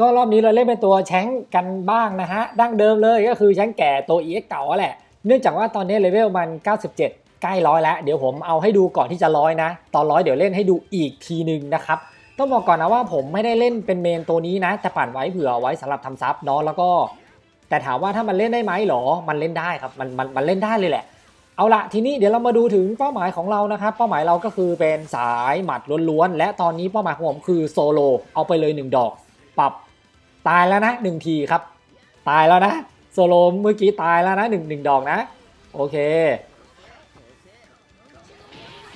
ก็รอบนี้เราเล่นเป็นตัวแชงกันบ้างนะฮะ ดั้งเดิมเลยก็คือแชงแก่ตัว EX เก่าแหละ เนื่องจากว่าตอนนี้เลเวลมัน 97 ใกล้ร้อยแล้ว เดี๋ยวผมเอาให้ดูก่อนที่จะร้อยนะ ตอนร้อยเดี๋ยวเล่นให้ดูอีกทีหนึ่งนะครับ ต้องบอกก่อนนะว่าผมไม่ได้เล่นเป็นเมนตัวนี้นะ แต่ปั่นไว้เผื่อไว้สำหรับทำซับเนาะ แล้วก็ แต่ถามว่าถ้ามันเล่นได้ไหมหรอ มันเล่นได้ครับ มันมันมันเล่นได้เลยแหละ เอาละทีนี้เดี๋ยวเรามาดูถึงเป้าหมายของเรานะครับ เป้าหมายเราก็คือเป็นสายหมัดล้วนๆ และตอนนี้เป้าหมายของผมคือโซโล เอาไปเลย 1 ดอก ปรับ ตายแล้วนะหนึ่งทีครับ ตายแล้วนะโซโลเมื่อกี้ตายแล้วนะหนึ่งหนึ่งดอกนะ โอเค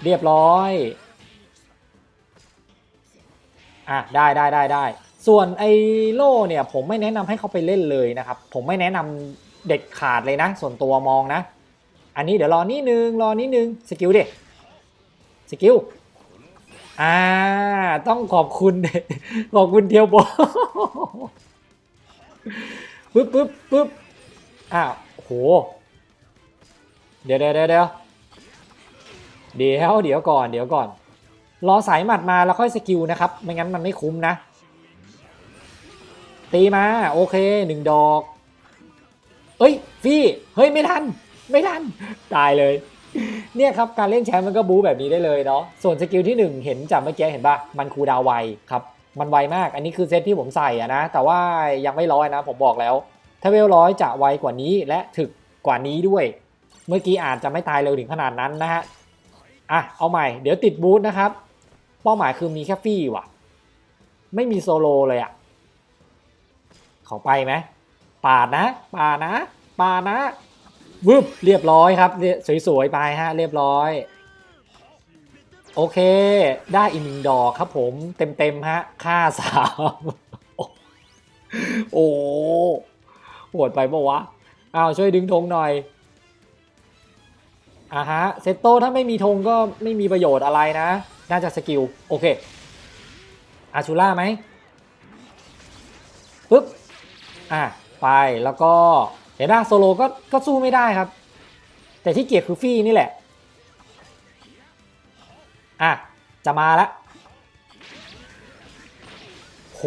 เรียบร้อยอะได้ได้ได้ได้ส่วนไอโล่เนี่ยผมไม่แนะนำให้เขาไปเล่นเลยนะครับ ผมไม่แนะนำเด็ดขาดเลยนะ ส่วนตัวมองนะ อันนี้เดี๋ยวรอนิดนึงรอนิดนึงสกิลดิสกิลอ่าต้องขอบคุณขอบคุณเทียวโบ ปึ๊บปึ๊บปึ๊บอ้าวโห เดี๋ยวเดี๋ยวเดี๋ยวเดี๋ยวเดี๋ยวเดี๋ยวก่อนเดี๋ยวก่อน รอสายหมัดมาแล้วค่อยสกิลนะครับ ไม่งั้นมันไม่คุ้มนะ ตีมา โอเคหนึ่งดอก เอ้ยฟี่เฮ้ยไม่ทัน ไม่ทัน ตายเลย เนี่ยครับการเล่นแชมป์มันก็บู๊แบบนี้ได้เลยเนาะส่วนสกิลที่ 1 เห็นจากเมื่อกี้เห็นปะมันคูดาวไวครับ มันไวมาก อันนี้คือเซตที่ผมใส่อะนะ แต่ว่ายังไม่ร้อยนะ ผมบอกแล้ว ถ้าเวลร้อยจะไวกว่านี้และถึกกว่านี้ด้วย เมื่อกี้อาจจะไม่ตายเร็วถึงขนาดนั้นนะฮะ อะ เอาใหม่ เดี๋ยวติดบูทนะครับ เป้าหมายคือมีแค่ฟี่ว่ะ ไม่มีโซโลเลยอะเขาไปไหมปาดนะปาดนะปาดนะวืบเรียบร้อยครับเรียสวยๆไปฮะ เรียบร้อย โอเค ได้อีกหนึ่งดอกครับผมเต็มๆฮะ ค่าสามโอ้โหดไปปะวะอ้าวช่วยดึงธงหน่อยอ่าฮะเซตโตถ้าไม่มีธงก็ไม่มีประโยชน์อะไรนะ น่าจะสกิล โอเค อาชูล่าไหมปึ๊บ อะ ไปแล้วก็เห็นป่ะโซโลก็ก็สู้ไม่ได้ครับ แต่ที่เกียดคือฟี่นี่แหละ อะ จะมาละโห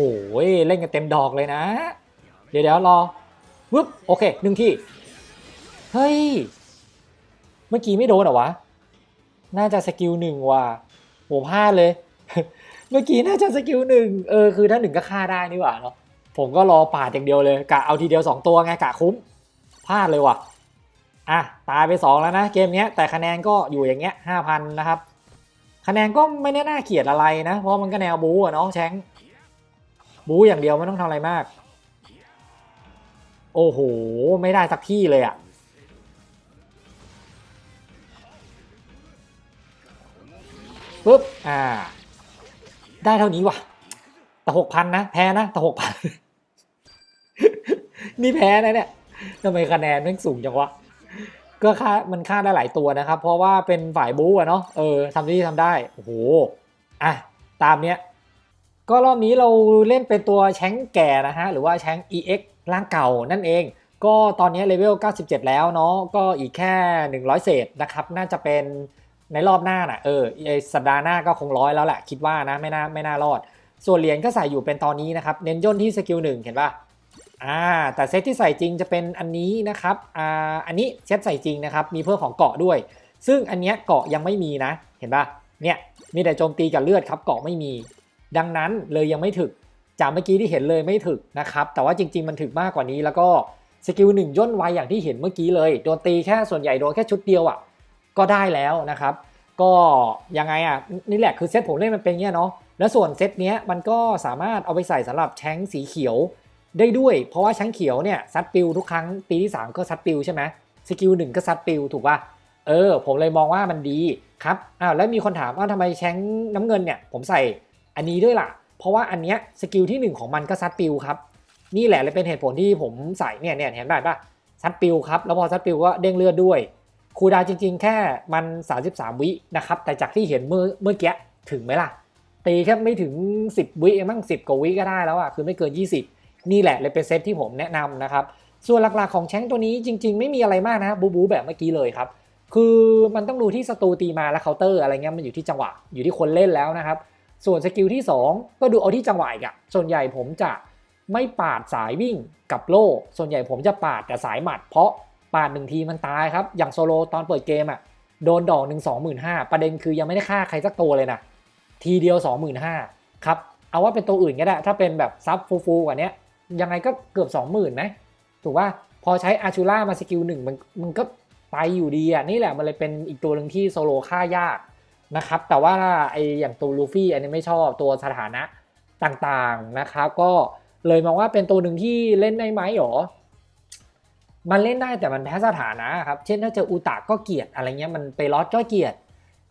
ยเล่นกันเต็มดอกเลยนะ เดี๋ยวเดี๋ยวรอวึบโอเคหนึ่งที่ เฮ้ย เมื่อกี้ไม่โดนเหรอวะ น่าจะสกิลหนึ่งว่ะโหพลาดเลย เมื่อกี้น่าจะสกิลหนึ่งเออคือถ้าหนึ่งก็ฆ่าได้นี่หว่าเนาะผมก็รอปาดอย่างเดียวเลยกะเอาทีเดียว 2 ตัวไงกะคุ้มพลาดเลยว่ะอะตายไป 2 แล้วนะ เกมเนี้ยแต่คะแนนก็อยู่อย่างเงี้ยห้าพันนะครับ คะแนนก็ไม่ได้น่าเกียดอะไรนะ เพราะมันก็แนวบู๊อะเนาะแชงบู๊อย่างเดียวไม่ต้องทำอะไรมาก โอ้โห ไม่ได้สักที่เลยอะ่ะปุ๊บ อ่า ได้เท่านี้ว่ะ แต่หกพันนะ แพ้นะ แต่หกพัน นี่แพ้นะเนี่ยทำไมคะแนนม่งสูงจังวะ ก็ค่ามันค่าได้หลายตัวนะครับ เพราะว่าเป็นฝ่ายบู๊อะเนาะเออทำที่ทำได้โอ้โหอะตามเนี้ยก็รอบนี้เราเล่นเป็นตัวแชงแก่นะฮะหรือว่าแชง EX ร่างเก่านั่นเอง ก็ตอนนี้เลเวล 97 แล้วเนาะก็อีกแค่ 100 เศษนะครับ น่าจะเป็นในรอบหน้าน่ะเออสัปดาห์หน้าก็คงร้อยแล้วแหละ คิดว่านะไม่น่าไม่น่ารอด ส่วนเหรียญก็ใส่อยู่เป็นตอนนี้นะครับ เน้นย่นที่สกิลหนึ่งเห็นป่ะ อ่าแต่เซตที่ใส่จริงจะเป็นอันนี้นะครับอ่าอันนี้เซตใส่จริงนะครับมีเพิ่มของเกาะด้วย ซึ่งอันเนี้ยเกาะยังไม่มีนะเห็นป่ะเนี่ยมีแต่โจมตีกับเลือดครับเกาะไม่มี ดังนั้นเลยยังไม่ถึกจากเมื่อกี้ที่เห็นเลยไม่ถึกนะครับแต่ว่าจริง ๆ มันถึกมากกว่านี้แล้วก็สกิลหนึ่งย่นไวอย่างที่เห็นเมื่อกี้เลยโดนตีแค่ส่วนใหญ่โดนแค่ชุดเดียวอะ่ะก็ได้แล้วนะครับ ก็ยังไงอะนี่แหละคือเซตผมเล่นมันเป็นเงี้ยเนาะแล้วส่วนเซตเนี้ยมันก็สามารถเอาไปใส่สำหรับแชงสีเขียว ได้ด้วย เพราะว่าแชงเขียวเนี่ยซัดปิวทุกครั้งตีที่ 3 ก็ซัดปิวใช่ไหมสกิลหนึ่งก็ซัดปิวถูกป่ะเออ ผมเลยมองว่ามันดีครับอ้าวแล้วมีคนถามว่าทำไมแชงน้ำเงินเนี่ย ผมใส่อันนี้ด้วยล่ะ เพราะว่าอันเนี้ยสกิลที่ 1 ของมันก็ซัดปิวครับ นี่แหละเลยเป็นเหตุผลที่ผมใส่เนี่ยเนี่ยเห็นได้ป่ะซัดปิวครับแล้วพอซัดปิวก็เด้งเลือดด้วยคูดาวจริง ๆ แค่มัน 33 วินะครับ แต่จากที่เห็นเมื่อเมื่อกี้ถึงไหมล่ะตีแค่ไม่ถึง 10 วิเองมั้ง10 กว่าวิก็ได้แล้วอะคือไม่เกิน 20 นี่แหละเลยเป็นเซตที่ผมแนะนำนะครับ ส่วนหลักๆของแชงตัวนี้จริง ๆ ไม่มีอะไรมากนะบูบูแบบเมื่อกี้เลยครับ คือมันต้องดูที่สตูตีมาและเคาน์เตอร์อะไรเงี้ยมันอยู่ที่จังหวะอยู่ที่คนเล่นแล้วนะครับ ส่วนสกิลที่ 2 ก็ดูเอาที่จังหวะอีกอะส่วนใหญ่ผมจะไม่ปาดสายวิ่งกับโล่ ส่วนใหญ่ผมจะปาดแต่สายหมัด เพราะปาดหนึ่งทีมันตายครับ อย่างโซโลตอนเปิดเกมอะโดนดอกหนึ่งสองหมื่นห้าประเด็นคือยังไม่ได้ฆ่าใครสักตัวเลยนะทีเดียวสองหมื่นห้าครับเอาว่าเป็นตัวอื่นก็ได้ ถ้าเป็นแบบซับฟูๆกว่าเนี้ ยังไงก็เกือบสองหมื่นไหมถูกว่าพอใช้อาชูล่ามาสกิลหนึ่งมันมันก็ไปอยู่ดีอะนี่แหละมันเลยเป็นอีกตัวหนึ่งที่โซโลฆ่ายากนะครับแต่ว่าไออย่างตัวลูฟี่อันนี้ไม่ชอบตัวสถานะต่างๆนะครับก็เลยมองว่าเป็นตัวหนึ่งที่เล่นได้ไหมหรอ มันเล่นได้แต่มันแพ้สถานะครับ เช่นถ้าเจออุตาก็เกียดอะไรเงี้ยมันไปลอสก็เกียด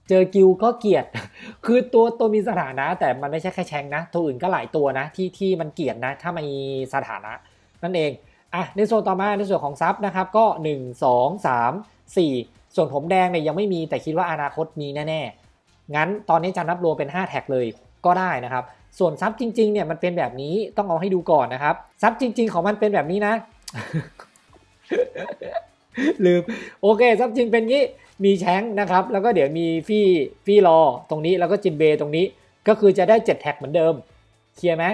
เจอกิวก็เกลียด คือตัวตัวมีสถานะ แต่มันไม่ใช่แค่แชงนะ ตัวอื่นก็หลายตัวนะ ที่ที่มันเกลียดนะ ถ้ามีสถานะนั่นเอง อะ ในโซนต่อมาในส่วนของซับนะครับ ก็ 1 2 3 4 ส่วนผมแดงเนี่ยยังไม่มีแต่คิดว่าอนาคตมีแน่ๆ งั้นตอนนี้จะนับรวมเป็น 5 แท็กเลยก็ได้นะครับ ส่วนซับจริงๆเนี่ยมันเป็นแบบนี้ต้องเอาให้ดูก่อนนะครับซับจริง ๆ ของมันเป็นแบบนี้นะลืมโอเคซับจริงเป็นงี้ มีแชงนะครับ แล้วก็เดี๋ยวมีฟี่ฟี่รอตรงนี้แล้วก็จินเบย์ตรงนี้ ก็คือจะได้7แท็กเหมือนเดิมเคลียร์ไหม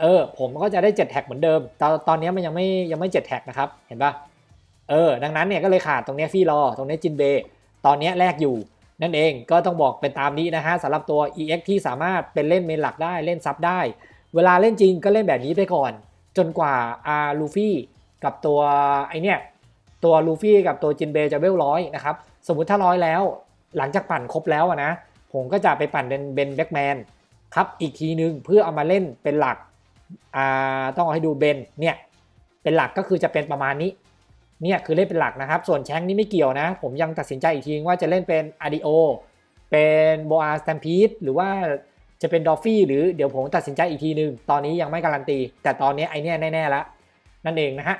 เออ ผมก็จะได้7แท็กเหมือนเดิมตอนตอนนี้มันยังไม่ยังไม่7แท็กนะครับเห็นปะเออดังนั้นเนี่ยก็เลยขาดตรงนี้ฟี่รอตรงนี้จินเบย์ตอนนี้แลกอยู่นั่นเองก็ต้องบอกเป็นตามนี้นะฮะสำหรับตัว EX ที่สามารถเป็นเล่นเมนหลักได้เล่นซับได้ เวลาเล่นจริงก็เล่นแบบนี้ไปก่อน จนกว่าอาลูฟี่กับตัวไอเนี่ยตัวลูฟี่กับตัวจินเบย์จะเวลร้อยนะครับ สมมติถ้าร้อยแล้ว หลังจากปั่นครบแล้วอะนะ ผมก็จะไปปั่นเป็นเบนแบ็กแมนครับอีกทีนึงเพื่อเอามาเล่นเป็นหลักต้องเอาให้ดูเบนเนี่ยเป็นหลักก็คือจะเป็นประมาณนี้เนี่ยคือเล่นเป็นหลักนะครับ ส่วนแชงนี่ไม่เกี่ยวนะ ผมยังตัดสินใจอีกทีว่าจะเล่นเป็นอาร์ดิโอเป็นโบอาสแตมพีดหรือว่าจะเป็นดอฟฟี่หรือเดี๋ยวผมตัดสินใจอีกทีนึง ตอนนี้ยังไม่การันตี แต่ตอนนี้ไอเนี้ยแน่ๆแล้วนั่นเองนะฮะ